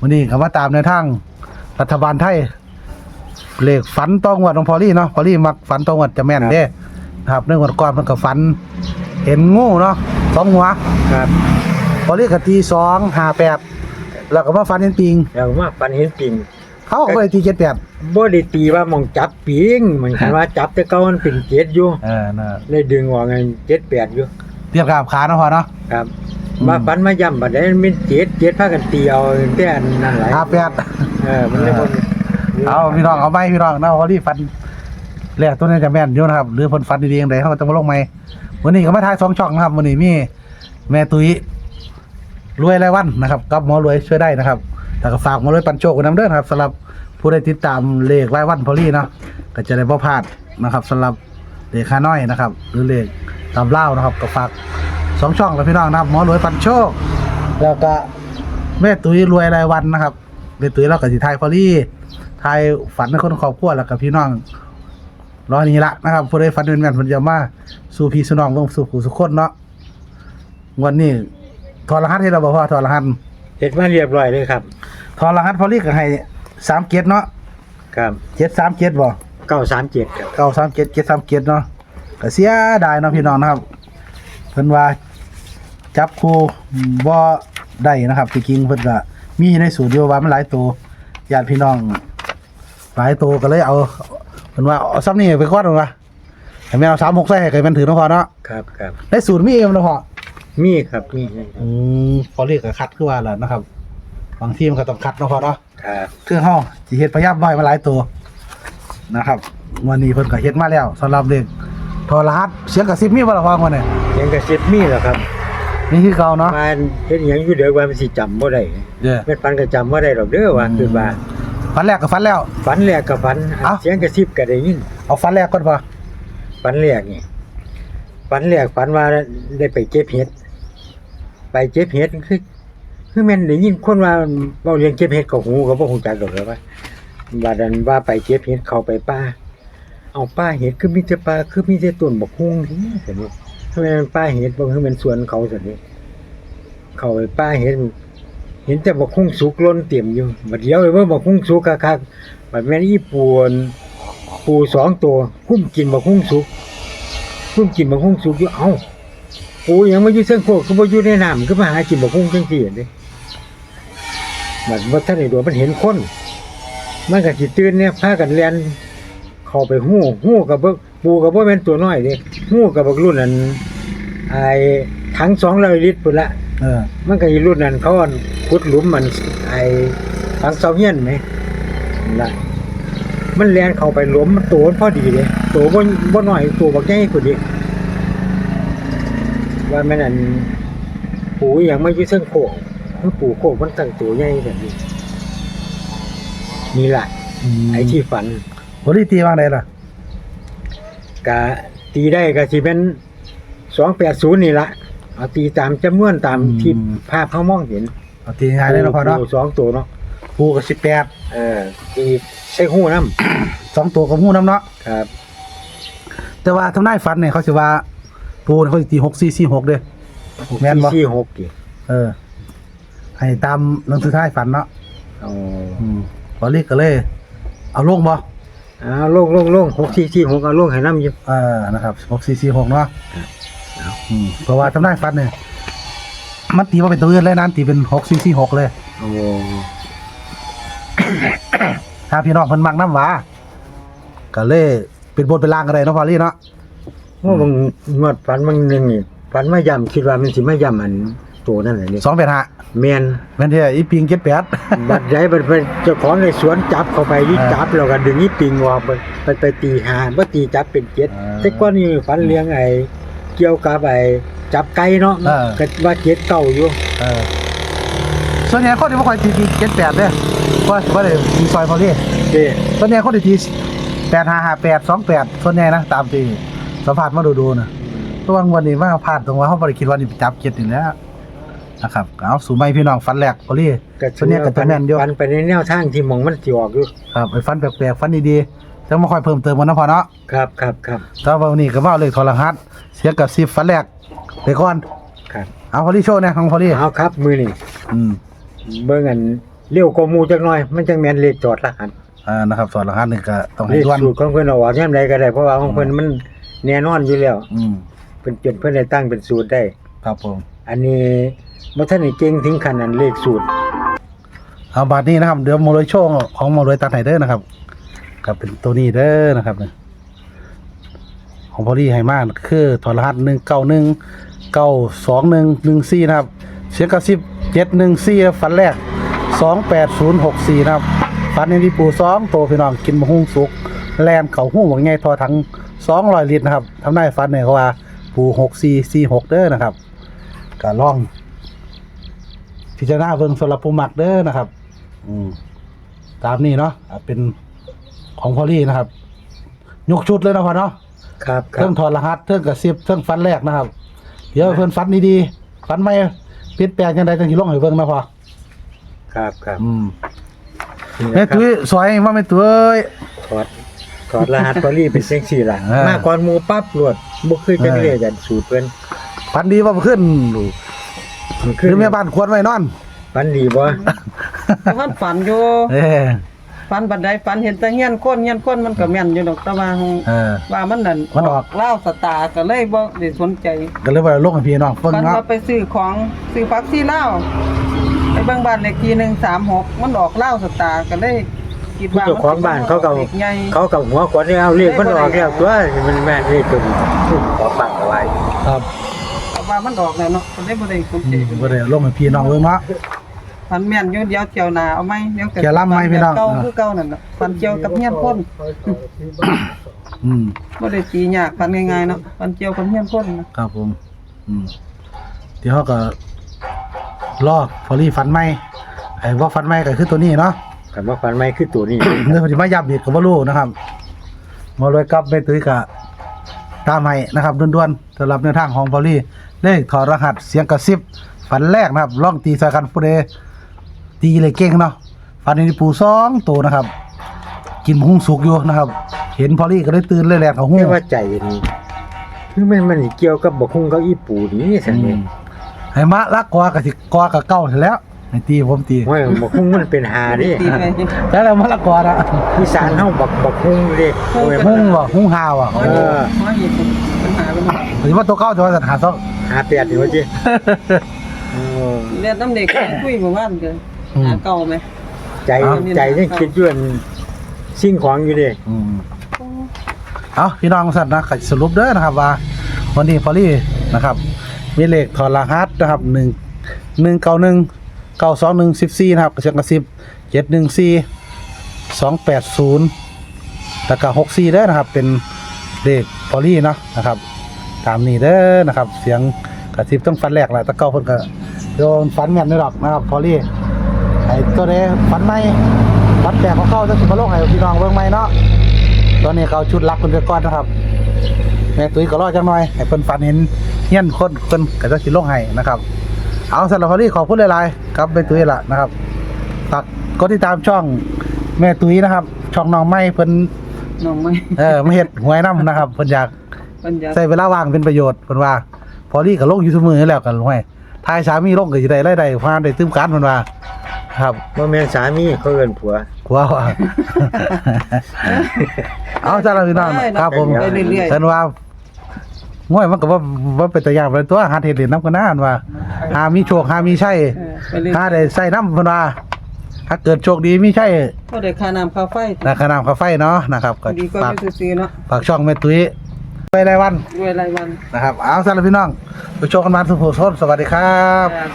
วันนี้ก็มาตามในวทางรัฐบาลไทยเลขฝันต้องวัดของพอลี่เนาะพอลี่มักฝันต้องวัดจะแม่นเด้นะครับเรื่องวันก่อนมันก็ฝัน เห็นงูเนาะสองหัวครับพอลี่ก็ตีสองห้าแปดแล้วก็มาฝันเห็นปิงแล้วมาปันเห็นปิงเขาก็เลยตีเจ็ดแปดบ่ได้ตีว่าหมองจับปิงมันคันว่าจับแต่เก่ามันเป็นเจ็ดอยู่เออน่ะได้ดึงออกไงเจ็ดแปดอยู่เทียบกับขาเนาะพอเนาะครับอื มมาปันมาย่ำบัดนี้มันเป็นเจ็ดเจ็ดพากันตีเอาแต่อันนั่นหลายห้าแปดเออมันเลยบ่เอาพี่น้องเอาไปพี่น้องเนาะพอลี่ฝันแรกตัวนี้จะแม่นอยู่นะครับหรือเพิ่นฝันดีๆอย่างไรเขาก็จะมาลงใหม่วันนี้ก็มาถ่ายสองช่องนะครับวันนี้มีแม่ตุ้ยรวยรายวันนะครับกับหมอรวยช่วยได้นะครับแต่ก็ฝากหมอรวยปันโชคกันน้ำเด้อนะครับสำหรับผู้ได้ติดตามเลขรายวันพอลี่เนาะก็จะได้บ่พลาดนะครับสำหรับเลขค่าน้อยนะครับ หรือเลขตามเล่าวนะครับก็ฝาก สองช่องแล้วพี่น้องนะครับหมอรวยปันโชค แล้วก็แม่ตุ้ยรวยรายวันนะครับแม่ตุ้ยเราก็สิทายพอลี่ทายฝันในคนครอบครัวแล้วก็พี่น้องรอนี้ละนะครับผู้ได้ฝันเป็นแม่นเพิ่นจะมาสู่พี่สู่น้องเบิ่งสู่ผู้สุขคนเนาะวันนี้ถอดรหัสให้เราบอกว่าถอดรหัสเฮ็ดมาเรียบร้อยเลยครับถอดรหัสพอลี่ก็ให้สามเกียรเนาะครับเจ็ดสามเกียรบ่937ครับเก้าสามเกียรเจ็ดสามเกียรเนาะก็เสียดายเนาะพี่น้องนะครับเพิ่นว่า จับคู่บ่ได้นะครับที่จริงเพิ่นก็มีในสูตรอยู่ว่ามันหลายตัวญาติพี่น้อง หลายตัวก็เลยเอาเพิ่นว่าเอาซ้ำนี่ไปก่อนเพิ่นว่าให้แม่เอาสามหกใส่ให้ใครมันถือเนาะพอเนาะครับครับในสูตรมีเองเนาะพอมีครับมีอืมพอเรียกก็คัดคือว่าแหละนะครับบางทีมันก็ต้องคัดเนาะพอเนาะครับคือเฮาสิเฮ็ดพยายามน้อยมาหลายตัวนะครับวันนี้เพิ่นก็เฮ็ดมาแล้วสำหรับเด็กโทรหัสเสียงกระซิบมีบ่ล่ะพ่อมื้อนี้ยังกระซิบมีเหรอครับ นี่คือเก่าเนาะมันเฮ็ดหยังอยู่เด้อว่ามันสิจำบ่ได้เด้อแม่นปันก็จำบ่ได้ดอกเด้อว่าคือว่าฟันแรกก็ฟันแล้ว ฝันแรกกับฝันเอ้า เสียงกระซิบก็ได้ยินเอาฟันแรกก่อนพอฝันแรกนี่ฝันแรกฝันว่าได้ไปเก็บเห็ด ไปเก็บเห็ดคือคือแม่นได้ยินคนว่าเว้าเรื่องเก็บเห็ดก็หูก็บ่ฮู้จักดอกเลยว่าว่าดันว่าไปเก็บเห็ดเข้าไปป่าเอาป่าเห็ดคือมีแต่ป่าคือมีแต่ต้นบักฮุ่งนี่ซั่นนี่ ทำไมมันป่าเห็ดบ่คือมันสวนเขาซั่นนี่เขาไปป่าเห็ดเห็นแต่บักฮุ่งสุกล้นเต็มอยู่บัดเดียวเลยว่าบักฮุ่งสุกคักๆบัดแม่นอีปูนปูสองตัวคุ้มกินบักฮุ่งสุกคุ้มกินบักฮุ่งสุกอยู่เอ้าปูยังมาอยู่เส้นโคกคือบ่อยู่ในน้ำคือมาหากินบักฮุ่งจังซี่เด้บัดบ่ทันได้ดูมันเห็นคนมันก็สิตื่นเนี่ยพากันเรียนเข้าไปฮู้ฮู้กับบ่ ปูกับบ่แม่นตัวน้อยเด้ฮู้กับบักรุ่นนั้นไอ้ถัง200ลิตรพุ่นละ เออ มันก็อีรุ่นนั้นเขาอั่นขุดหลุมมันไอ้ฝังเสาเฮียนไหมนั่นล่ะมันแลนเข้าไปหลุมมันโตมันพอดีเลยโตบ่บ่น้อยโตบักใหญ่พุ่นดิว่าแม่นอันปูอหย่างมาอยู่เทิงโคกคือปูโคกมันตั้งตัวใหญ่แบบนี้นี่ล่ะไอ้ที่ฝันพอลี่ตีว่าไดล่ะ กะตีได้ก็สิเป็น280นี่ล่ะเอาตีตามจำนวนตามที่ภาพเขามองเห็นเอาตีง่ายได้เนาะพอเนาะปูสองตัวเนาะปูก็18เออตีใส่หูน้สองตัวกับหูน้ำเนาะำครับ แต่ว่าทำนายฝันเนี่ยเขาสิว่าปูเนี่ยเขาสิตี6446เด้อ แม่นบ่ สี่หกกี่เออ ให้ตามหนังสือท้ายฝันเนาะอ๋ออืมพอลี่ก็เลย เอาลงบ่ อ้าวลงลงลงหกสี่สี่หกเอาลงให้น้ำอยู่เออนะครับหกสี่สี่หกเนาะครับ อืมเพราะว่าทำได้ฟันเนี่ยมันตีว่าเป็นตัวอื่นเลยนะตีเป็นหกสี่สี่หกเลย โอ้ถ้าพี่น้องเพิ่นมักน้ำหวาก็เลยเป็นบทเป็นล่างกันเลยเนาะพอลี่เนาะ ว่าบางงวดฝันบางหนึ่งนี่ฝันมาย่ำคิดว่ามันสิมาย่ำอัน ตัวนั่นแหละนี่สองเป็นห้าแมนแม่นที่อีปิงเจ็ดแปดบัดใหญ่บัดเป็นเจ้าของในสวนจับเข้าไปยิ่เออจับแล้วก็ดึงนี่ปิงออกไปไปไปตีหาบ่ตีจับเป็นเจ็ดเออแต่ก่อนนี่ฝันเลี้ยงไอ้เกี่ยวกับไอ้จับไก่เนาะเออก็ว่าเจ็ดเก่าอยู่เออส่วนใหญ่คนที่ไม่ค่อยตีตีเจ็ดแปดเนี่ยเพราะว่าเลยตีซอยพอลี่เด้ส่วนใหญ่คนที่ตีแปดห้าห้าแปดสองแปดส่วนใหญ่นะตามที่สัมผัสมาดูดูๆนะตัววันนี้ว่าพลาดตรงว่าเขาบริคิดว่านี่ไปจับเจ็ดนี่แหล้ว นะครับเอาสู่ไม่พี่น้องฟันแหลกพอลี่ก็ส่วนใหญ่ก็จะแม่นอยู่ปันไปในแนวทางที่หมองมันสิออกอยู่ครับไปฟันแปลกๆฟันดีๆจะมาค่อยเพิ่มเติมกันนะพอเนาะครับครับครับแต่ว่าวันนี้ก็ว่าเลยทรหัสเสียกับสิบฟันแรกไปก่อนครับเอาพอลี่โชว์นะของพอลี่เอาครับมือนี่อืมเบิ่งอันเร็วกว่าหมู่จักหน่อย มันจังแม่นเลขจอดรหัสอ่านะครับสอนรหัสนี่ก็ต้องเลให้ขด่วนสูตรของเพิ่นเอาออกยามใดก็ได้เพราะว่าของเพิ่นมันแน่นอนอยู่แล้ว อืมเพิ่นจนเพิ่นได้ตั้งเป็นสูตรได้ ครับผม อันนี้บ่ทันได้เก่งถึงขนอันเลขสูตร เอาบัดนี้นะครับ เดี๋ยวโมโรยโชว์ของโมโรยตัดให้เด้อนะครับครับเป็นตัวนี้เด้อนะครับเนี่ยของพอดีให้มากคือถอดรหัสหนึ่งเก้าหนึ่งเก้าสองหนึ่งหนึ่งสี่นะครับ เสียงกระซิบเจ็ดหนึ่งสี่ฟันแรกสองแปดศูนย์หกสี่นะครับฟันในที่ปูสองโตพี่น้องกินมะฮุ่งสุก แลนเขาหู้หวังไงทอทั้งสองร้อยลิตรนะครับทำได้ฟันเนี่ยเขาว่าปูหกสี่สี่หกเด้อนะครับ ก็ล่อง พิจารณาเบิ่งสำหรับผู้มักเด้อนะครับ อืมตามนี้เนาะอะเป็นของพอลี่นะครับ ยกชุดเลยนะพอเนาะครับคเครัรื่บองถอดรหัสเครื่องกระซิบเครื่องฟันแรกนะครับ เดี๋ยวเพิ่นฟันดีๆฟันไม่เปลี่ยนแปลงจังไดจังสิลงให้เบิ่งนะพอครับครับอืมนี่แม่นะครับตุ้ยสวยว่าแม่ตุ้ย ถอดถอดรหัสพอลี่เป็นจังซี่ล่ะเออ มาก่อนหมู่ปั๊บรวดบ่เคยจังเลขกันสูตรเพิ่น ฟันดีว่าบ่ขึ้นหมันรือแม่บ้านควรไว้นอน ฝันดีบ่แต่ว่าฝันอยู่เอ้ฝันบัดใดฝันเห็นแต่เฮียนคนเฮียนคนมันก็แม่นอยู่ดอกแต่ว่าเออว่ามันนั่นมันออก เล่าวสตาร์ก็เลยบ่ได้สนใจก็เลยว่าลงให้พี่น้องเพิ่งฝันเนาะว่าไปซื้อของซื้อฟักซี่เล่าวไปเบิ่งบ้านเลขที่136มันออกเล่าวสตาร์ก็เลยคิดผู้ว่าเจ้าของบ้านเขาก็เลขใหญ่ เขากับหัวขวดนี่เอาเลขมันออกแล้วตัวมันแม่นเลขตัวนี้ขอบังเอาไว้ ครับ ว่ามันออกแล้วเนาะก็เลยบ่ได้สนใจอืมบ่ได้ลงให้พี่น้องเบิ่งเนาะฝันแม่นอยู่เดี๋ยวเที่ยวหน้าเอาไหมเดี๋ยวเที่ยวลำไหมพี่น้อง เก่าคือเก่านั่นน่ะฝันเกี่ยวกับเฮียนคนอืมบ่ได้ตียากฝันง่ายๆเนาะฝันเกี่ยวกับเฮียนคนนะครับผม อืมเดี๋ยวเขาก็ลอกพอลี่ฟันไหมไอ้ว่าฟันไหมก็คือตัวนี้เนาะ คำว่าฝันไม่คือตัวนี้ เรื่องพอดีมายับอีกก็บ่รู้นะครับมาเลยกลับไปตุ้ยกะตามให้นะครับด่วนๆสำหรับแนวทางของพอลี่ เลขถอดรหัสเสียงกระซิบฝันแรกนะครับล่องตีใส่กันผู้ใดตีเลยเก่งเนาะฟันในปูสองตัวนะครับ กินหุ้งสุกอยู่นะครับ เห็นพอลี่ก็ได้ตื่นเลยแหลกเขาหุ้ไม่งว่าใจนี่คือมันมันเกี่ยวกับบักฮุ่งเก้าอี้ปูนี่สันอืนี่มให้มะละกวากับสิกวากับเก้าเสร็จแล้วให้ตีผมตีว่าบักฮุ่งมันเป็นหาดิตีไปแล้วแล้วมะละกวาอะอีสานเฮาบักบักฮุ่งเด็กโอ้ยหุ้งว่ะหุ้งหาวอะหมอหยิบหมอหยิบปัญหาเป็นหรือว่าตัวเก้าจะว่าสถานต้อง หาแปดอยู่ว่าจิเออเรียนน้ำเด็กคุยหมู่บ้านเกินหาเก่าไหมใจใจยังคิดอยู่อันสิ่งของอยู่ดิอืมเอาพี่น้องสัตว์นะก็สรุปเด้อนะครับว่า วันนี้พอลี่นะครับ มีเลขถอดรหัสนะครับหนึ่งหนึ่งเก้าหนึ่งเก้าสองหนึ่งสิบสี่นะครับกระเชียงกระสิบเจ็ดหนึ่งสี่สองแปดศูนย์แล้วก็หกสี่เด้อนะครับ เป็นเลขพอลี่เนาะนะครับ ตามนี้เด้อนะครับ เสียงกระซิบต้องฟันแรกแหละตะเก้าคนก็โดนฟันแม่นไม่หรอกนะครับพอลี่ไอ้ตัวเด้ฟันไม่ฟันแตกของเขาจะสิมาลงให้พี่น้องเบิ่งไหมเนาะตอนนี้เขาชุดลักคนไปก่อนนะครับแม่ตุ้ยก็รอจังหน่อยให้เพิ่นฝันเห็นเฮียนคนเพิ่นก็จะสิลงให้นะครับเอาสำหรับพอลี่ขอบคุณหลายๆครับแม่ตุ้ยล่ะนะครับฝากกดติดตามช่องแม่ตุ้ยนะครับ ช่องน้องไม้เพิ่นน้องไม่เออมาเฮ็ดหวยนํนะครับเพิ่นอยาก ปัญญาใช้เวลาว่างเป็นประโยชน์เพิ่นว่า พอลี่ก็ลงอยู่ซุมื้อแล้วกันห้วยทายสามีลงก็สิได้รายได้พาได้ตื้มการเพิ่นว่า ครับบ่แม่นสามีเขาเอิ้นผัวกลัวว่าเอาจ้าเราพี่น้องครับผมไปเรื่อยเพิ่นว่าง่วยมันก็ว่าว่าเป็นตัวอย่างเป็นตัวหาเฮ็ดเล่นนํกันนานว่าหามีโชคหามีชัยๆเออไปเรื่อยหาได้ใส่น้ำเพิ่นว่าถ้าเกิดโชคดีมีชัยก็ได้ค่าน้ำค่าไฟ นะค่าน้ำค่าไฟเนาะนะครับก็ดีก็ฝากไปซื้อๆเนาะฝากช่องแม่ตุ้ย ไปรายวันด้วยรายวันนะครับเอาสำหรับพี่น้องไปโชคกันมาสุขโสดสวัสดีครับจ้ะ